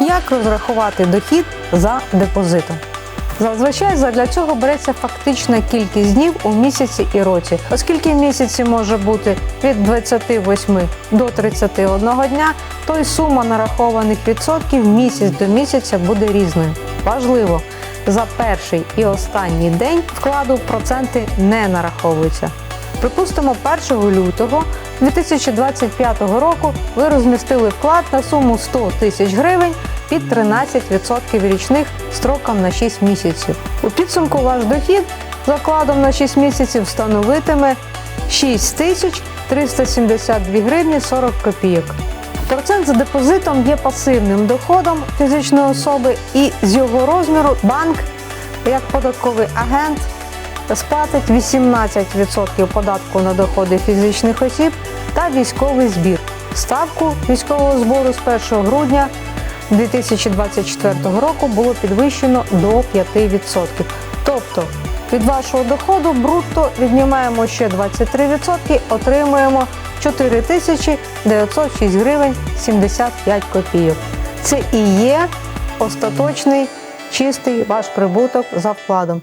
Як розрахувати дохід за депозитом? Зазвичай задля цього береться фактична кількість днів у місяці і році, оскільки місяці може бути від 28 до 31 дня, то й сума нарахованих відсотків місяць до місяця буде різною. Важливо, за перший і останній день вкладу проценти не нараховуються. Припустимо, 1 лютого 2025 року ви розмістили вклад на суму 100 тисяч гривень під 13% річних строком на 6 місяців. У підсумку ваш дохід за вкладом на 6 місяців становитиме 6 тисяч 372 гривні 40 копійок. Процент за депозитом є пасивним доходом фізичної особи і з його розміру банк як податковий агент сплатить 18% податку на доходи фізичних осіб та військовий збір. Ставку військового збору з 1 грудня 2024 року було підвищено до 5%. Тобто від вашого доходу брутто віднімаємо ще 23%, отримуємо 4906 гривень 75 копійок. Це і є остаточний чистий ваш прибуток за вкладом.